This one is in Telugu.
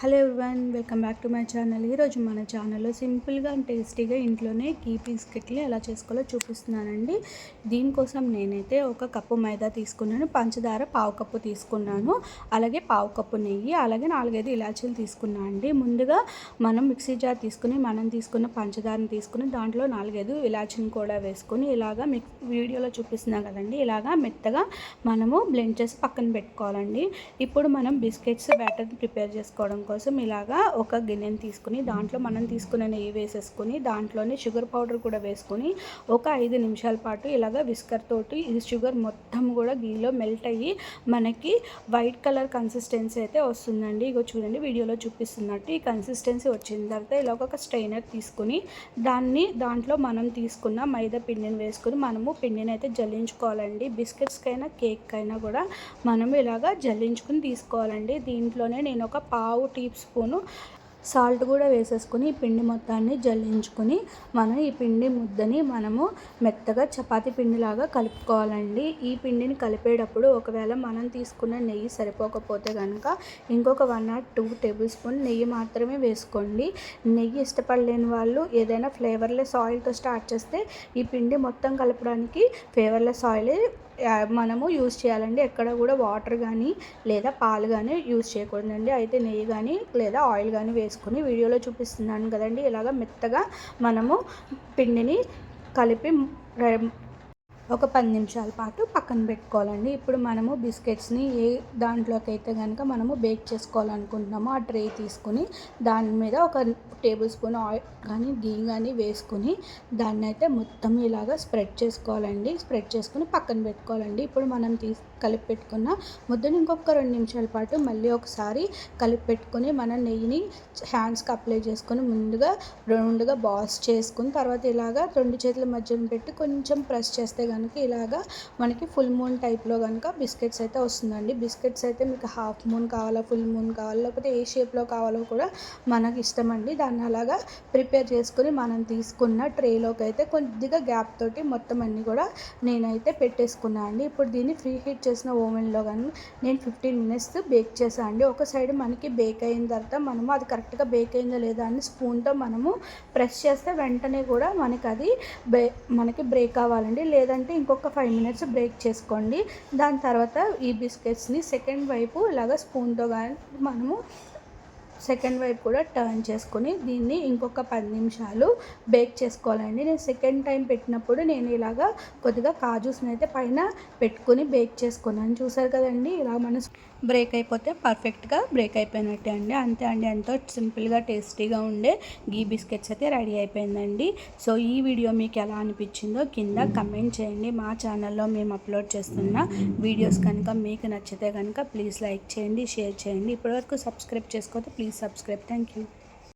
Hello everyone welcome back to my channel. ఈరోజు మన ఛానల్లో సింపుల్గా అండ్ టేస్టీగా ఇంట్లోనే కీ బిస్కెట్లు ఎలా చేసుకోవాలో చూపిస్తున్నానండి. దీనికోసం నేనైతే ఒక కప్పు మైదా తీసుకున్నాను పంచదార పావు కప్పు తీసుకున్నాను అలాగే పావు కప్పు నెయ్యి అలాగే నాలుగైదు ఇలాచీలు తీసుకున్నాను అండి. ముందుగా మనం మిక్సీ జార్ తీసుకుని మనం తీసుకున్న పంచదారని తీసుకుని దాంట్లో నాలుగైదు ఇలాచీని కూడా వేసుకొని ఇలాగా మిక్ వీడియోలో చూపిస్తున్నాం కదండి ఇలాగా మెత్తగా మనము బ్లెండ్ చేసి పక్కన పెట్టుకోవాలండి. ఇప్పుడు మనం బిస్కెట్స్ బ్యాటర్ ప్రిపేర్ చేసుకోవడం కోసం ఇలాగా ఒక గిన్నెని తీసుకుని దాంట్లో మనం తీసుకున్న నెయ్యి వేసేసుకుని దాంట్లోనే షుగర్ పౌడర్ కూడా వేసుకొని ఒక ఐదు నిమిషాల పాటు ఇలాగ విస్కర్ తోటి ఇది షుగర్ మొత్తం కూడా గీలో మెల్ట్ అయ్యి మనకి వైట్ కలర్ కన్సిస్టెన్సీ అయితే వస్తుందండి. ఇగో చూడండి వీడియోలో చూపిస్తున్నట్టు ఈ కన్సిస్టెన్సీ వచ్చిన తర్వాత ఇలా ఒక స్ట్రైనర్ తీసుకుని దాన్ని దాంట్లో మనం తీసుకున్న మైదా పిండిని వేసుకుని మనము పిండిని అయితే జల్లించుకోవాలండి. బిస్కెట్స్కైనా కేక్ అయినా కూడా మనం ఇలాగా జల్లించుకుని తీసుకోవాలండి. దీంట్లోనే నేను ఒక పావు టీ స్పూను సాల్ట్ కూడా వేసేసుకుని ఈ పిండి మొత్తాన్ని జల్లించుకొని మనం ఈ పిండి ముద్దని మనము మెత్తగా చపాతీ పిండిలాగా కలుపుకోవాలండి. ఈ పిండిని కలిపేటప్పుడు ఒకవేళ మనం తీసుకున్న నెయ్యి సరిపోకపోతే కనుక ఇంకొక one or two tablespoon నెయ్యి మాత్రమే వేసుకోండి. నెయ్యి ఇష్టపడలేని వాళ్ళు ఏదైనా ఫ్లేవర్లెస్ ఆయిల్తో స్టార్ట్ చేస్తే ఈ పిండి మొత్తం కలపడానికి ఫ్లేవర్లెస్ ఆయిలే మనము యూజ్ చేయాలండి. ఎక్కడ కూడా వాటర్ కానీ లేదా పాలు కానీ యూజ్ చేయకూడదండి. అయితే నెయ్యి కానీ లేదా ఆయిల్ కానీ వేసుకుని వీడియోలో చూపిస్తున్నాను కదండి. ఇలాగ మెత్తగా మనము పిండిని కలిపి ఒక పది నిమిషాల పాటు పక్కన పెట్టుకోవాలండి. ఇప్పుడు మనము బిస్కెట్స్ని ఏ దాంట్లోకి అయితే కనుక మనము బేక్ చేసుకోవాలనుకుంటున్నామో ఆ ట్రే తీసుకుని దాని మీద ఒక టేబుల్ స్పూన్ ఆయిల్ కానీ గీ కానీ వేసుకుని దాన్ని అయితే మొత్తం ఇలాగా స్ప్రెడ్ చేసుకోవాలండి. స్ప్రెడ్ చేసుకుని పక్కన పెట్టుకోవాలండి. ఇప్పుడు మనం తీసు కలిపి పెట్టుకున్న ముద్దని ఇంకొక రెండు నిమిషాల పాటు మళ్ళీ ఒకసారి కలిపి పెట్టుకొని మన నెయ్యిని హ్యాండ్స్కి అప్లై చేసుకొని ముందుగా రౌండ్గా బాస్ చేసుకుని తర్వాత ఇలాగా రెండు చేతుల మధ్యన పెట్టి కొంచెం ప్రెస్ చేస్తే కనుక ఇలాగా మనకి ఫుల్ మూన్ టైప్లో కనుక బిస్కెట్స్ అయితే వస్తుందండి. బిస్కెట్స్ అయితే మీకు హాఫ్ మూన్ కావాలా ఫుల్ మూన్ కావాలా లేకపోతే ఏ షేప్లో కావాలో కూడా మనకి ఇష్టం అండి దాన్ని అలాగా ప్రిపేర్ చేసుకుని మనం తీసుకున్న ట్రేలోకి అయితే కొద్దిగా గ్యాప్ తోటి మొత్తం అన్నీ కూడా నేనైతే పెట్టేసుకున్నాను అండి ఇప్పుడు దీన్ని ఫ్రీ హీట్ చేసిన ఓవెన్లో కానీ నేను ఫిఫ్టీన్ మినిట్స్ బేక్ చేశాను అండి. ఒక సైడ్ మనకి బేక్ అయిన తర్వాత మనము అది కరెక్ట్గా బేక్ అయిందో లేదా అని స్పూన్తో మనము ప్రెస్ చేస్తే వెంటనే కూడా మనకి అది బే మనకి బ్రేక్ అవ్వాలండి. లేదంటే ఇంకొక ఫైవ్ మినిట్స్ బ్రేక్ చేసుకోండి. దాని తర్వాత ఈ బిస్కెట్స్ని సెకండ్ వైపు ఇలాగ స్పూన్తో కానీ మనము సెకండ్ వైపు కూడా టర్న్ చేసుకొని దీన్ని ఇంకొక పది నిమిషాలు బేక్ చేసుకోవాలండి. నేను సెకండ్ టైం పెట్టినప్పుడు నేను ఇలాగా కొద్దిగా కాజూస్ని అయితే పైన పెట్టుకుని బేక్ చేసుకున్నాను. చూసారు కదండి ఇలా మన బ్రేక్ అయిపోతే పర్ఫెక్ట్గా బ్రేక్ అయిపోయినట్టే అండి. అంతే అండి ఎంతో సింపుల్గా టేస్టీగా ఉండే గీ బిస్కెట్స్ అయితే రెడీ అయిపోయిందండి. సో ఈ వీడియో మీకు ఎలా అనిపించిందో కింద కమెంట్ చేయండి. మా ఛానల్లో మేము అప్లోడ్ చేస్తున్న వీడియోస్ కనుక మీకు నచ్చితే కనుక ప్లీజ్ లైక్ చేయండి షేర్ చేయండి. ఇప్పటివరకు subscribe చేసుకోతే please please subscribe thank you.